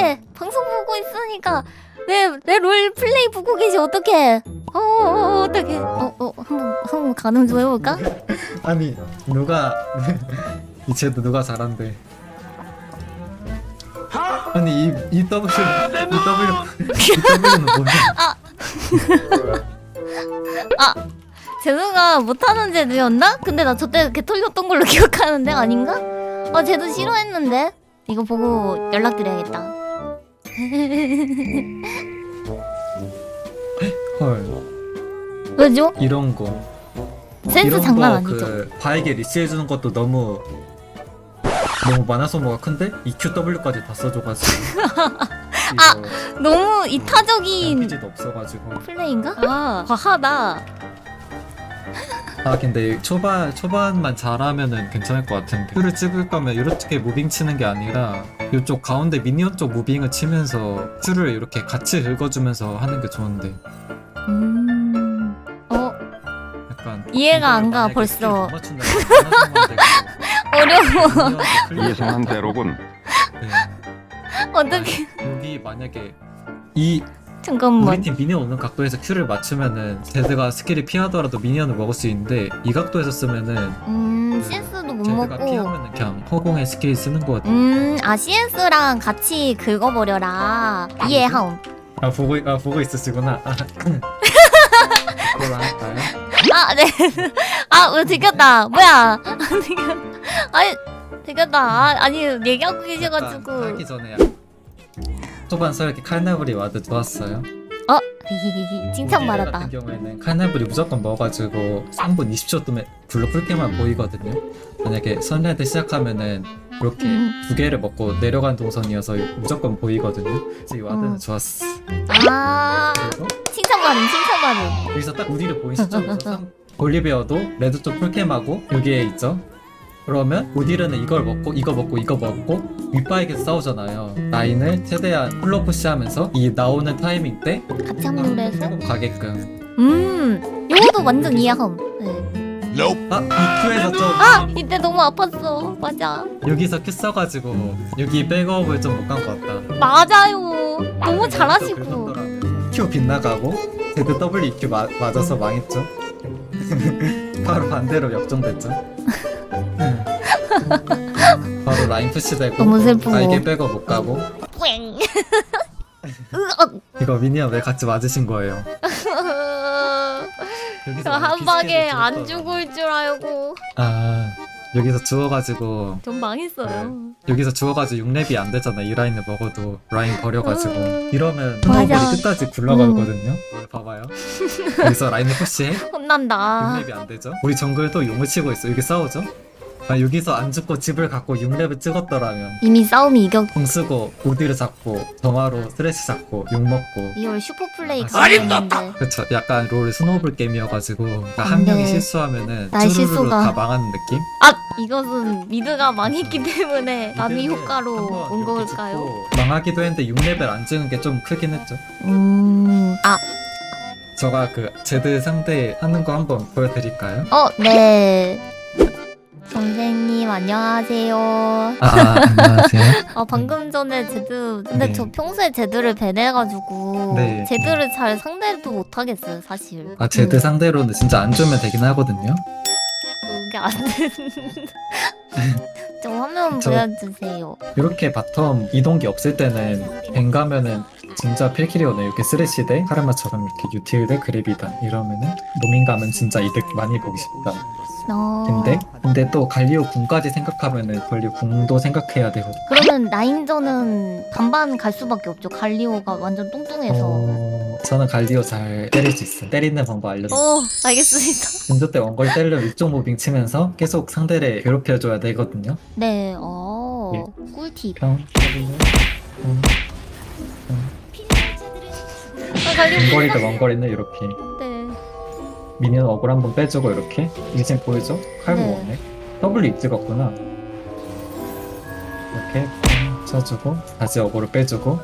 어떡해. 방송 보고 있으니까. 내내롤 플레이 보고 계시 어떡해. 어, 어 어떡해. 어 어 한번 한번 가늠 좀 해볼까? 아니 누가 이 쟤도 누가 잘한대. 아니 이, 이 W 이 W 이 W는 뭐냐? 아. 제주가 못하는 제주였나? 근데 나 저때 개 털렸던 걸로 기억하는데 아닌가? 어 제주 싫어했는데. 이거 보고 연락드려야겠다 헐. 왜죠? 이런 거. 센스 이런 장난 거 아니죠? 그 바에게 리스해주는 것도 너무 너무 만화 소모가 큰데? EQW까지 다 써줘가지고. 이거 너무 이타적인 RPG도 없어가지고. 플레이인가? 아. 과하다 아 근데 초반 초반만 잘하면은 괜찮을 것 같은데 큐를 찍을 거면 이렇게 무빙 치는 게 아니라 이쪽 가운데 미니언 쪽 무빙을 치면서 큐를 이렇게 같이 긁어주면서 하는 게 좋은데 음... 어 약간 이해가 안 가, 벌써. 어려워 예상한 대로군. 네. 어떻게 여기 만약에 이 잠깐만 우리 팀 미니언 오는 각도에서 큐를 맞추면은 제드가 스킬이 피하더라도 미니언을 먹을 수 있는데 이 각도에서 쓰면은 음 CS도 못 제드가 먹고 피하면은 그냥 허공에 스킬 쓰는 거 같아. 음 아 CS랑 같이 긁어버려라 이해하옴 아 보고 아 보고 있으시구나. 아, 그걸 할까요? 아, 네. 아, 왜 들켰다. 뭐야. 들켰, 아니, 들켰다. 아, 아니, 얘기하고 계셔가지고. 하기 전에 초반 서열기 칼나브리 와드 좋았어요. 어? 칭찬받았다. 같은 경우에는 칼나브리 무조건 먹어가지고 3분 20초 동안 불로 풀게만 보이거든요. 만약에 선레드 시작하면은 이렇게 음. 두 개를 먹고 내려간 동선이어서 무조건 보이거든요. 그래서 이 와드는 음. 좋았어. 아, 그리고 칭찬받음, 칭찬받음. 여기서 딱 우디를 보이시죠? 그래서 삼- 올리베어도 레드 쪽 풀캠하고 여기에 있죠. 그러면 우디르는 이걸 먹고 이거 먹고 이거 먹고 윗바에게 싸우잖아요. 라인을 최대한 플로 푸시하면서 이 나오는 타이밍 때 같이 합류해서. 빼고 가게끔. 음, 요거도 완전 이해함. 네. 아 EQ에서 좀 아, 이때 너무 아팠어. 맞아. 여기서 큐 써가지고 여기 백업을 좀 못 간 것 같다. 맞아요. 너무 잘하시고. 긁었더라고요. Q 빗나가고 제드 W EQ 마, 맞아서 망했죠. 바로 반대로 역전됐죠. 바로 라인 푸시되고 너무 슬프고. 알게 빼고 못 가고 뿌잉. 으악. 이거 미니언 왜 같이 맞으신 거예요? 여기서 저 한 방에 안. 죽을 줄 알고. 아 여기서 죽어가지고 전 망했어요. 여기서 죽어가지고 6렙이 안 되잖아 이 라인을 먹어도 라인 버려가지고 음. 이러면 맞아. 스노우볼이 끝까지 굴러가거든요 봐봐요 여기서 라인을 푸시해 혼난다. 6렙이 안 되죠 우리 정글도 용을 치고 있어 여기 싸우죠 아, 여기서 안 죽고 집을 갖고 6렙을 찍었더라면 이미 싸움이 이겼. 공 쓰고 우디를 잡고 정화로 스트레스 잡고 욕 먹고 이걸 슈퍼 플레이 아, 가능했는데. 그쵸 약간 롤 스노우볼 게임이어가지고 그러니까 안한 명이 돼. 실수하면은 나의 쭈루루루 실수가. 다 망하는 느낌? 아 이것은 미드가 망했기 때문에 남이 효과로 한번 온 이렇게 걸까요? 망하기도 했는데 6레벨 안 찍은 게 좀 크긴 했죠 음. 아, 저가 그 제드 상대 하는 거 한번 보여드릴까요? 어, 네. 선생님 안녕하세요. 아, 아 안녕하세요 아 방금 전에 제드 근데 네. 저 평소에 제드를 배내가지고 네. 제드를 잘 상대도 못하겠어요 사실. 아 제드 음, 상대로는 진짜 안 좋으면 되긴 하거든요 그게 안 되는. 좀 화면 저- 보여주세요. 이렇게 바텀 이동기 없을 때는 뱅 가면은 진짜 필킬이거든요 이렇게 쓰레쉬 대 카르마처럼 이렇게 유틸 대 그랩이다 이러면은 노민 가면 진짜 이득 많이 보기 쉽다 어... 근데 근데 또 갈리오 궁까지 생각하면은 갈리오 궁도 생각해야 되고 그러면 라인전은 반반 갈 수밖에 없죠. 갈리오가 완전 뚱뚱해서. 어... 저는 갈리오 잘 때릴 수 있어 때리는 방법 알려드릴게요 어, 알겠습니다. 진조 때 원거리 때리려 위쪽 무빙 치면서 계속 상대를 괴롭혀줘야 되거든요 네, 어, 예. 꿀팁. 평 음, 아, 갈리오 원거리도 원거리는 이렇게 네. 미니언 어글 한번 빼주고 이렇게 이게 지금 보이죠? 칼고 네. 먹네 W 찍었구나 이렇게 음, 쳐주고 다시 어글을 빼주고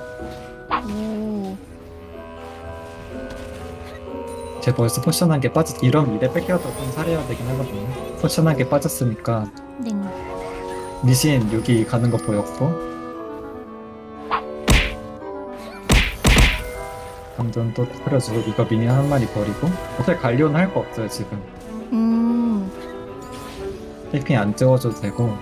제 벌써 포션한 게 빠졌 이런 일에 뺏겨도 좀 살해야 되긴 하거든요. 포션한 게 빠졌으니까. 네. 미신 여기 가는 거 보였고. 감전 또 틀어주고 이거 미니 한 마리 버리고. 어차피 관리는할거 없어요 지금. 음. 힐핑 안 찍어줘도 되고.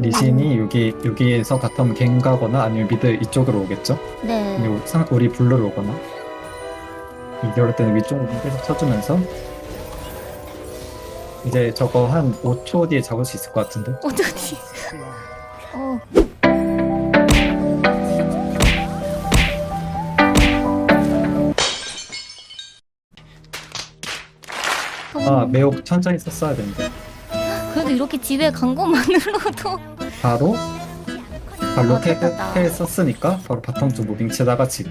리신이 여기 여기에서 바텀 갱 가거나 아니면 미드 이쪽으로 오겠죠? 네. 그리고 상, 우리 블루로 오거나 이럴 때는 위쪽으로 계속 쳐주면서 이제 저거 한 5초 뒤에 잡을 수 있을 것 같은데 어쩌지? 어. 아 매혹 천천히 썼어야 되는데 그래도 이렇게 집에 간 것만으로도 바로 발로 어, 텔, 됐다. 텔 썼으니까 바로 바텀 쪽 무빙 치다가 집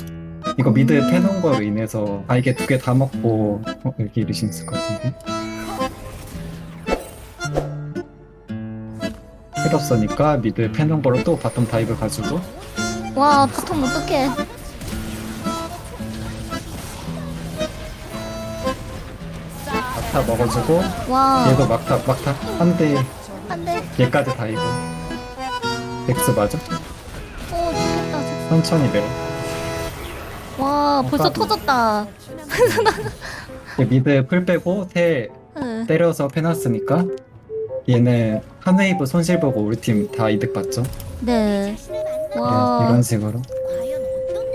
이거 미드 음. 패놓은 거로 인해서 아 이게 두 개 다 먹고 어, 여기 리신 있을 것 같은데 텔 없으니까 미드 패놓은 거로 또 바텀 다이브 가지고 와 바통 어떡해? 막타 먹어주고 와 얘도 막타 막타 한대 안돼. 얘까지 다이브 덱스 맞아? 어 죽겠다. 천천히 매워 와 벌써 까비. 터졌다. 얘 미드 풀 빼고 텔 응. 때려서 패놨으니까 얘는 한 웨이브 손실 보고 우리 팀 다 이득 봤죠? 네. 네, 와 이런 식으로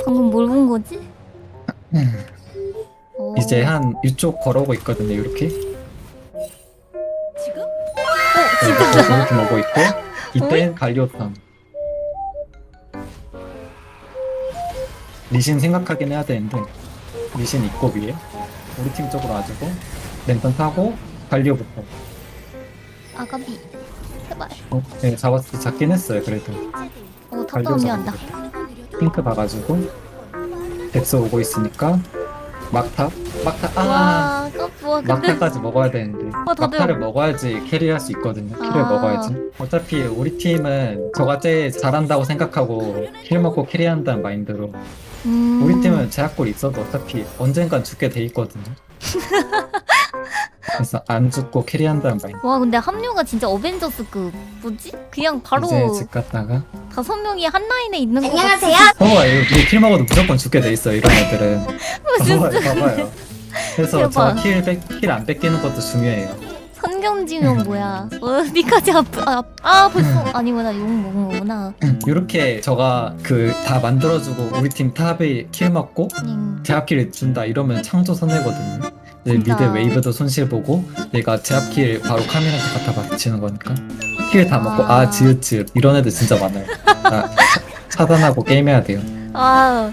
방금 뭘 본 거지? 음, 어. 이제 한 이쪽 걸어오고 있거든요 이렇게 어 네, 진짜. 이렇게 오고 있고 이땐 갈리오탕 리신 생각하긴 해야 되는데 리신 있고 위에 우리 팀 쪽으로 와주고 랜턴 타고 갈리오부터 아가비. 제발. 어, 네, 잡았, 잡긴 했어요 그래도 어 갈리오 한다. 잡고 핑크 봐가지고 덱스 오고 있으니까 막타? 막타 아 와 까부어 근데 막타까지 먹어야 되는데 어, 다들- 막타를 먹어야지 캐리할 수 있거든요 킬을 아. 먹어야지 어차피 우리 팀은 저가 제일 잘한다고 생각하고 킬 먹고 캐리한다는 마인드로 음. 우리 팀은 제약골 있어도 어차피 언젠간 죽게 돼 있거든요 그래서 안 죽고 캐리한다는 마인드 와 근데 합류가 진짜 어벤져스급 뭐지? 그냥 바로 이제 집 갔다가 다섯 명이 한 라인에 있는 거 안녕하세요. 봐봐요 우리 킬 먹어도 무조건 죽게 돼 있어요 이런 애들은 봐봐요 봐봐요 그래서 대박. 저킬킬안 뺏기는 것도 중요해요 선경지면 뭐야? 어디까지 앞, 아, 아 벌써 아니구나 욕 먹은 거구나. 이렇게 저가 그 다 만들어주고 우리 팀 탑에 킬 맞고 음. 제압킬을 준다 이러면 창조 손해거든요. 미드 웨이브도 손실 보고 내가 제압킬 바로 카미한테 갖다 바치는 거니까 킬 다 먹고 아. 아 지읒 지읒 이런 애들 진짜 많아요. 아, 차- 차단하고 게임해야 돼요. 아